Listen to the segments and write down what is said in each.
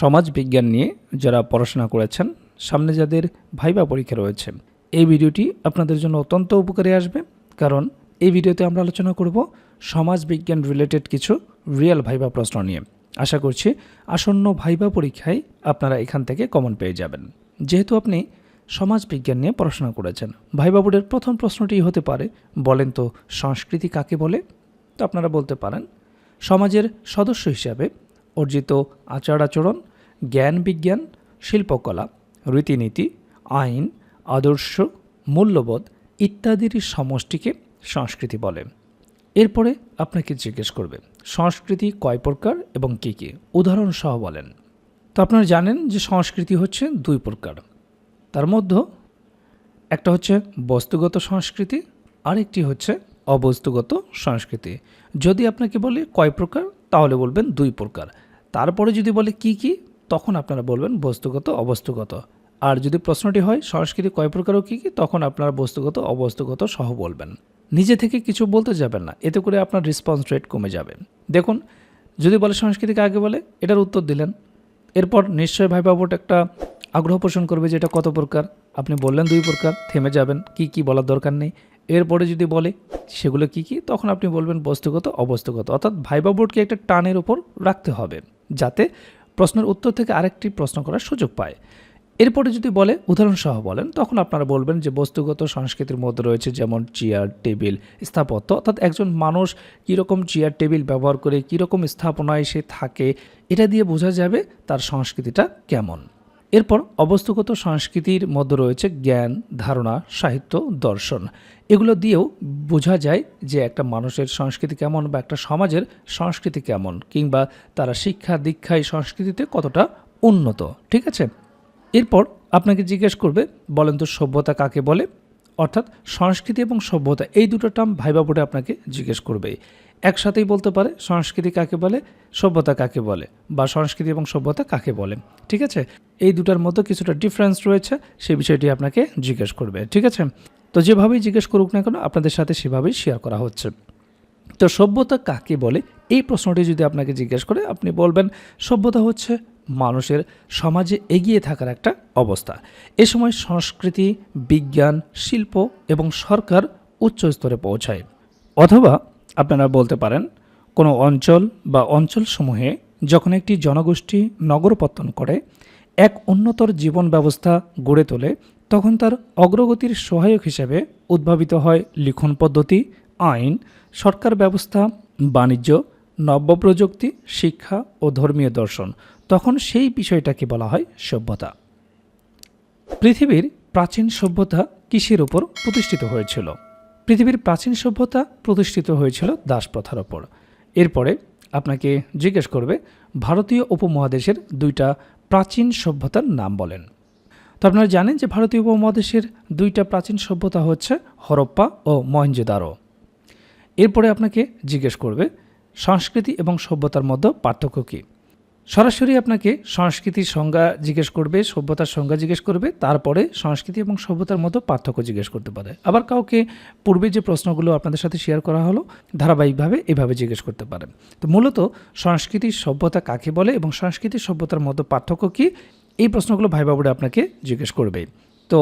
সমাজ বিজ্ঞান নিয়ে যারা পড়াশোনা করেছেন, সামনে যাদের ভাইবা পরীক্ষা রয়েছে, এই ভিডিওটি আপনাদের জন্য অত্যন্ত উপকারে আসবে। কারণ এই ভিডিওতে আমরা আলোচনা করব সমাজ বিজ্ঞান রিলেটেড কিছু রিয়েল ভাইবা প্রশ্ন নিয়ে। আশা করছি আসন্ন ভাইবা পরীক্ষায় আপনারা এখান থেকে কমন পেয়ে যাবেন। যেহেতু আপনি সমাজ বিজ্ঞান নিয়ে পড়াশোনা করেছেন, ভাইবা বোর্ডের প্রথম প্রশ্নটি হতে পারে, বলেন তো সংস্কৃতি কাকে বলে? তো আপনারা বলতে পারেন, সমাজের সদস্য হিসাবে অর্জিত আচার আচরণ জ্ঞান বিজ্ঞান, শিল্পকলা, রীতিনীতি, আইন, আদর্শ, মূল্যবোধ ইত্যাদির সমষ্টিকে সংস্কৃতি বলে। এরপরে আপনাকে জিজ্ঞেস করবে, সংস্কৃতি কয় প্রকার এবং কী কী? উদাহরণ সহ বলেন। তো আপনারা জানেন যে সংস্কৃতি হচ্ছে দুই প্রকার। তার মধ্যে একটা হচ্ছে বস্তুগত সংস্কৃতি, আরেকটি হচ্ছে অবস্তুগত সংস্কৃতি। যদি আপনাকে বলে কয় প্রকার, তাহলে বলবেন দুই প্রকার। তারপরে যদি বলে কি কি, তখন আপনারা বলবেন বস্তুগত, অবস্তুগত। আর যদি প্রশ্নটি হয় সংস্কৃতি কয় প্রকার ও কী কী, তখন আপনারা বস্তুগত, অবস্তুগত সহ বলবেন। নিজে থেকে কিছু বলতে যাবেন না, এতে করে আপনার রেসপন্স রেট কমে যাবে। দেখুন, যদি বলে সংস্কৃতিকে আগে বলে, এটার উত্তর দিলেন। এরপর নিশ্চয় ভাই বাবুট একটা আগ্রহ পোষণ করবে যে এটা কত প্রকার, আপনি বললেন দুই প্রকার, থেমে যাবেন, কি কি বলার দরকার নেই। এরপরে যদি বলে সেগুলো কি কি, তখন আপনি বলবেন বস্তুগত, অবস্তুগত। অর্থাৎ ভাইবা বোর্ডকে একটা টানের ওপর রাখতে হবে, যাতে প্রশ্নের উত্তর থেকে আরেকটি প্রশ্ন করার সুযোগ পায়। এরপরে যদি বলে উদাহরণ সহ বলেন, তখন আপনারা বলবেন যে বস্তুগত সংস্কৃতির মধ্যে রয়েছে যেমন চেয়ার, টেবিল, স্থাপত্য, অর্থাৎ একজন মানুষ কীরকম চেয়ার, টেবিল ব্যবহার করে, কীরকম স্থাপনায় সে থাকে, এটা দিয়ে বোঝা যাবে তার সংস্কৃতিটা কেমন। এরপর অবস্তুগত সংস্কৃতির মধ্যে রয়েছে জ্ঞান, ধারণা, সাহিত্য, দর্শন। এগুলো দিয়েও বোঝা যায় যে একটা মানুষের সংস্কৃতি কেমন বা একটা সমাজের সংস্কৃতি কেমন, কিংবা তারা শিক্ষা দীক্ষায় সংস্কৃতিতে কতটা উন্নত, ঠিক আছে? এরপর আপনাকে জিজ্ঞেস করবে, বলেন তো সভ্যতা কাকে বলে? অর্থাৎ সংস্কৃতি এবং সভ্যতা, এই দুটো টার্ম ভাইবা বোর্ডে আপনাকে জিজ্ঞেস করবে। একসাথেই বলতে পারে, সংস্কৃতি কাকে বলে, সভ্যতা কাকে বলে, বা সংস্কৃতি এবং সভ্যতা কাকে বলে, ঠিক আছে? এই দুটার মধ্যে কিছুটা ডিফারেন্স রয়েছে সেই বিষয়টি আপনাকে জিজ্ঞেস করবে, ঠিক আছে? তো যেভাবেই জিজ্ঞেস করুক না কেন, আপনাদের সাথে সেভাবেই শেয়ার করা হচ্ছে। তো সভ্যতা কাকে বলে? এই প্রশ্নটি যদি আপনাকে জিজ্ঞেস করে, আপনি বলবেন, সভ্যতা হচ্ছে মানুষের সমাজে এগিয়ে থাকার একটা অবস্থা। এ সময় সংস্কৃতি, বিজ্ঞান, শিল্প এবং সরকার উচ্চ স্তরে পৌঁছায়। অথবা আপনারা বলতে পারেন, কোনো অঞ্চল বা অঞ্চলসমূহে যখন একটি জনগোষ্ঠী নগরপত্তন করে, এক উন্নতর জীবন ব্যবস্থা গড়ে তোলে, তখন তার অগ্রগতির সহায়ক হিসেবে উদ্ভাবিত হয় লিখন পদ্ধতি, আইন, সরকার ব্যবস্থা, বাণিজ্য নব্য প্রযুক্তি শিক্ষা ও ধর্মীয় দর্শন। তখন সেই বিষয়টাকে বলা হয় সভ্যতা। পৃথিবীর প্রাচীন সভ্যতা কৃষির উপর প্রতিষ্ঠিত হয়েছিল। পৃথিবীর প্রাচীন সভ্যতা প্রতিষ্ঠিত হয়েছিল দাস প্রথার ওপর। এরপরে আপনাকে জিজ্ঞেস করবে, ভারতীয় উপমহাদেশের দুইটা প্রাচীন সভ্যতার নাম বলেন। তো আপনারা জানেন যে ভারতীয় উপমহাদেশের দুইটা প্রাচীন সভ্যতা হচ্ছে হরপ্পা ও মহেঞ্জোদারো। এরপরে আপনাকে জিজ্ঞেস করবে, সংস্কৃতি এবং সভ্যতার মধ্যে পার্থক্য কী? সরাসরি আপনাকে সংস্কৃতির সংজ্ঞা জিজ্ঞেস করবে, সভ্যতার সংজ্ঞা জিজ্ঞেস করবে, তারপরে সংস্কৃতি এবং সভ্যতার মধ্যে পার্থক্য জিজ্ঞেস করতে পারে। আবার কাউকে পূর্বে যে প্রশ্নগুলো আপনাদের সাথে শেয়ার করা হলো, ধারাবাহিকভাবে এভাবে জিজ্ঞেস করতে পারেন। তো মূলত সংস্কৃতি সভ্যতা কাকে বলে এবং সংস্কৃতি সভ্যতার মধ্যে পার্থক্য কী, এই প্রশ্নগুলো ভাই বাবুরা আপনাকে জিজ্ঞেস করবে। তো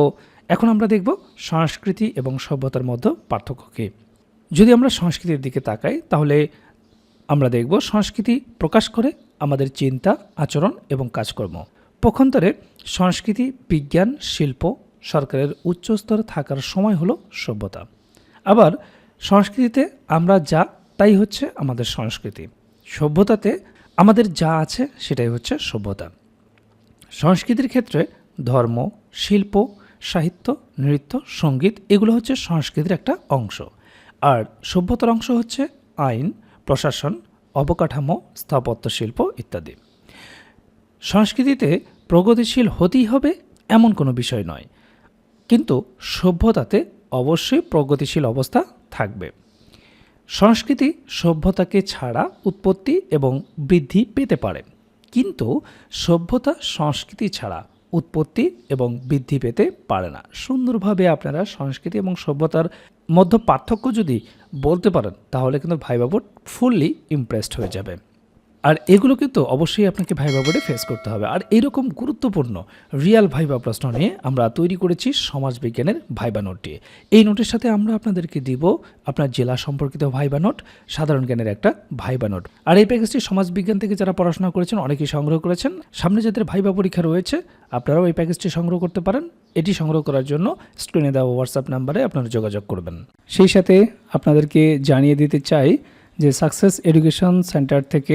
এখন আমরা দেখব সংস্কৃতি এবং সভ্যতার মধ্যে পার্থক্য কী। যদি আমরা সংস্কৃতির দিকে তাকাই, তাহলে আমরা দেখব সংস্কৃতি প্রকাশ করে আমাদের চিন্তা, আচরণ এবং কাজকর্ম। পক্ষান্তরে সংস্কৃতি, বিজ্ঞান, শিল্প সরকারের উচ্চ স্তরে থাকার সময় হলো সভ্যতা। আবার সংস্কৃতিতে আমরা যা, তাই হচ্ছে আমাদের সংস্কৃতি। সভ্যতাতে আমাদের যা আছে সেটাই হচ্ছে সভ্যতা। সংস্কৃতির ক্ষেত্রে ধর্ম, শিল্প, সাহিত্য, নৃত্য, সংগীত এগুলো হচ্ছে সংস্কৃতির একটা অংশ। আর সভ্যতার অংশ হচ্ছে আইন, প্রশাসন অবকাঠামো স্থাপত্য শিল্প ইত্যাদি। সংস্কৃতিতে প্রগতিশীল হতেই হবে এমন কোনো বিষয় নয়। কিন্তু সভ্যতাতে অবশ্যই প্রগতিশীল অবস্থা থাকবে। সংস্কৃতি সভ্যতাকে ছাড়া উৎপত্তি এবং বৃদ্ধি পেতে পারে। কিন্তু সভ্যতা সংস্কৃতি ছাড়া উৎপত্তি এবং বৃদ্ধি পেতে পারে না। সুন্দরভাবে আপনারা সংস্কৃতি এবং সভ্যতার মধ্যে পার্থক্য যদি বলতে পারেন তাহলে কিন্তু ভাইবাবু ফুললি ইমপ্রেসড হয়ে যাবে। আর এগুলো কিন্তু অবশ্যই আপনাকে ভাইবা বোর্ডে ফেস করতে হবে। আর এরকম গুরুত্বপূর্ণ রিয়াল ভাইবা প্রশ্ন নিয়ে আমরা তৈরি করেছি সমাজবিজ্ঞানের ভাইবা নোটটি এই নোটের সাথে আমরা আপনাদেরকে দিব আপনার জেলা সম্পর্কিত ভাইবা নোট সাধারণ জ্ঞানের একটা ভাইবা নোট আর এই প্যাকেজটি সমাজবিজ্ঞান থেকে যারা পড়াশোনা করেছেন, অনেকেই সংগ্রহ করেছেন। সামনে যাদের ভাইবা পরীক্ষা রয়েছে, আপনারাও এই প্যাকেজটি সংগ্রহ করতে পারেন। এটি সংগ্রহ করার জন্য স্ক্রিনে দেওয়া হোয়াটসঅ্যাপ নাম্বারে আপনারা যোগাযোগ করবেন। সেই সাথে আপনাদেরকে জানিয়ে দিতে চাই যে সাকসেস এডুকেশন সেন্টার থেকে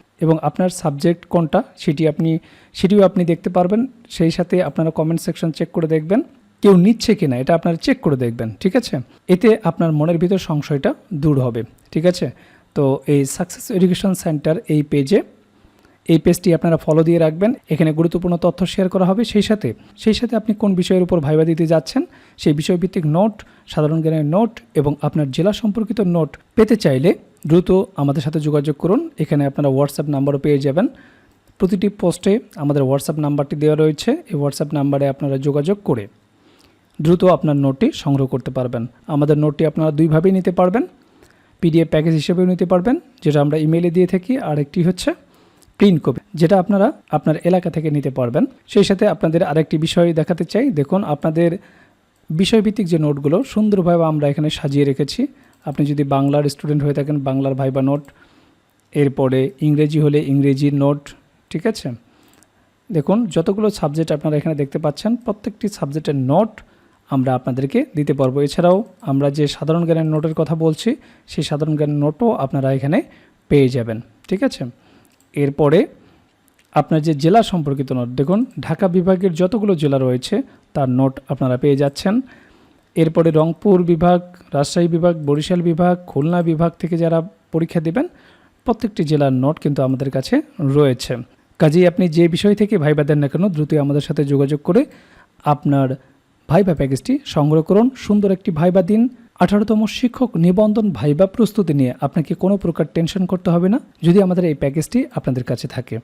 এবং আপনার সাবজেক্ট কোনটা সেটি আপনি, সেটিও আপনি দেখতে পারবেন। সেই সাথে আপনারা কমেন্ট সেকশন চেক করে দেখবেন। কেউ নিচ্ছে কিনা এটা আপনারা চেক করে দেখবেন, ঠিক আছে? এতে আপনার মনের ভিতর সংশয়টা দূর হবে, ঠিক আছে? তো এই সাকসেস এডুকেশন সেন্টার এই পেজে এই পেজটি আপনারা ফলো দিয়ে রাখবেন। এখানে গুরুত্বপূর্ণ তথ্য শেয়ার করা হবে। সেই সাথে সেই সাথে আপনি কোন বিষয়ের উপর ভাইবা দিতে যাচ্ছেন, সেই বিষয়ভিত্তিক নোট সাধারণ জ্ঞানের নোট এবং আপনার জেলা সম্পর্কিত নোট পেতে চাইলে দ্রুত আমাদের সাথে যোগাযোগ করুন। এখানে আপনারা হোয়াটসঅ্যাপ নাম্বারও পেয়ে যাবেন। প্রতিটি পোস্টে আমাদের হোয়াটসঅ্যাপ নাম্বারটি দেওয়া রয়েছে। এই হোয়াটসঅ্যাপ নাম্বারে আপনারা যোগাযোগ করে দ্রুত আপনার নোটটি সংগ্রহ করতে পারবেন। আমাদের নোটটি আপনারা দুইভাবেই নিতে পারবেন। পিডিএফ প্যাকেজ হিসেবেও নিতে পারবেন, যেটা আমরা ইমেলে দিয়ে থাকি। আর একটি হচ্ছে প্রিন্ট কপি যেটা আপনারা আপনার এলাকা থেকে নিতে পারবেন। সেই সাথে আপনাদের আরেকটি বিষয় দেখাতে চাই। দেখুন, আপনাদের বিষয়ভিত্তিক যে নোটগুলো, সুন্দরভাবে আমরা এখানে সাজিয়ে রেখেছি। আপনি যদি বাংলার স্টুডেন্ট হয়ে থাকেন, বাংলার ভাইবা নোট, এরপরে ইংরেজি হলে ইংরেজির নোট, ঠিক আছে? দেখুন, যতগুলো সাবজেক্ট আপনারা এখানে দেখতে পাচ্ছেন, প্রত্যেকটি সাবজেক্টের নোট আমরা আপনাদেরকে দিতে পারব। এছাড়াও আমরা যে সাধারণ জ্ঞানের নোটের কথা বলছি, সেই সাধারণ জ্ঞানের নোটও আপনারা এখানে পেয়ে যাবেন, ঠিক আছে? এরপরে আপনার যে জেলা সম্পর্কিত নোট, দেখুন, ঢাকা বিভাগের যতগুলো জেলা রয়েছে, তার নোট আপনারা পেয়ে যাচ্ছেন। এরপরে রংপুর বিভাগ, রাজশাহী বিভাগ, বরিশাল বিভাগ, খুলনা বিভাগ থেকে যারা পরীক্ষা দেবেন, প্রত্যেকটি জেলার নোট কিন্তু আমাদের কাছে রয়েছে। কাজেই আপনি যে বিষয় থেকে ভাইবা দেন না কেন, দ্রুতই আমাদের সাথে যোগাযোগ করে আপনার ভাইবা প্যাকেজটি সংগ্রহ করুন। সুন্দর একটি ভাইবা দিন। আঠারোতম শিক্ষক নিবন্ধন ভাইবা প্রস্তুতি নিয়ে আপনাকে কোনো প্রকার টেনশন করতে হবে না, যদি আমাদের এই প্যাকেজটি আপনাদের কাছে থাকে।